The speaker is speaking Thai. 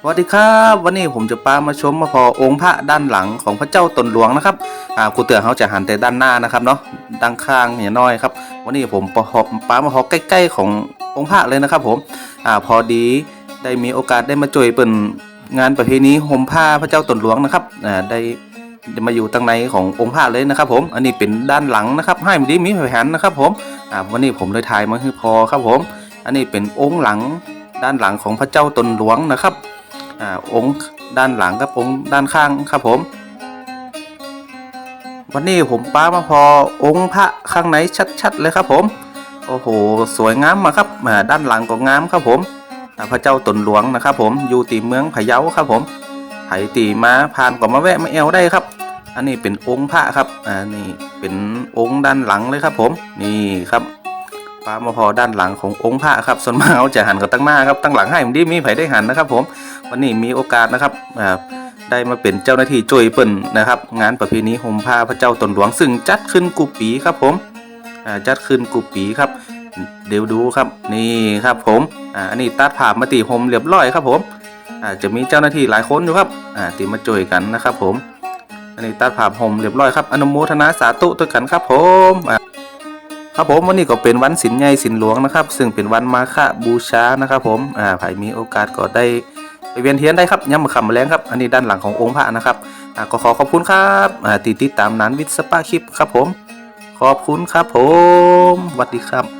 สวัสดีครับวันนี้ผมจะพามาชมมาพอองค์พระด้านหลังของพระเจ้าตนหลวงนะครับอ่าครูเตือนเขาจะหันแต่ด้านหน้านะครับเนาะด้านข้างเนี่ยน้อยครับ วันนี้ผมปะหอบปามาหอใกล้ๆขององค์พระเลยนะครับผมอ่าพอดีได้มีโอกาสได้มาจ่วยเป็นงานประเพณีห่มผ้าพระเจ้าตนหลวงนะครับอ่าได้ได้มาอยู่ตั้งในขององค์พระเลยนะครับ ผม อันนี้เป็นด้านหลังนะครับ ให้มันดีมีแผนนะครับ ผมอ่าวันนี้ผมเลยถ่ายมาให้พอครับผม อันนี้เป็นองค์หลังด้านหลังของพระเจ้าตนหลวงนะครับ อองค์ด้านหลังกับองค์ด้านข้างครับผม วันนี้ผมป้ามาพอองค์พระข้างในชัดๆเลยครับผม โอ้โห สวยงามมากครับด้านหลังก็งามครับผมอ่พระเจ้าตนหลวงนะครับผมอยู่ตีเมืองพะเยาครับผมไผตีมาผ่านก็มาแวะมาแอวได้ครับ อันนี้เป็นองค์พระครับ อ่านี่เป็นองค์ด้านหลังเลยครับผม นี่ครับ ปลามาพอด้านหลังขององค์พระครับส่วนมากเขาจะหันกับตั้งหน้าครับตั้งหลังให้ผมดีมีไผได้หันนะครับ ผมวันนี้มีโอกาสนะครับได้มาเป็นเจ้าหน้าที่ช่วยเปิ่นนะครับ งานประเพณีห่มผ้าพระเจ้าตนหลวงซึ่งจัดขึ้นกุปีครับผมจัดขึ้นกุปีครับ เดี๋ยวดูครับนี่ครับผมอันนี้ตัดผ่ามาตีห่มเรียบร้อยครับผมจะมีเจ้าหน้าที่หลายคนอยู่ครับอ่าที่มาช่วยกันนะครับผมอันนี้ตัดผ่าห่มเรียบร้อยครับอนุโมทนาสาธุด้วยกันครับผมอ ครับผมวันนี้ก็เป็นวันสินใหญ่สินหลวงนะครับ ซึ่งเป็นวันมาฆบูชานะครับ ผมอ่าใครมีโอกาสก็ได้ไปเวียนเทียนได้ครับย้ำมะขำแมลงครับ อันนี้ด้านหลังขององค์พระนะครับอ่าก็ขอขอบคุณครับอ่าติดติดตามนั้นวิทสปาคลิปครับผม ขอบคุณครับผมสวัสดีครับ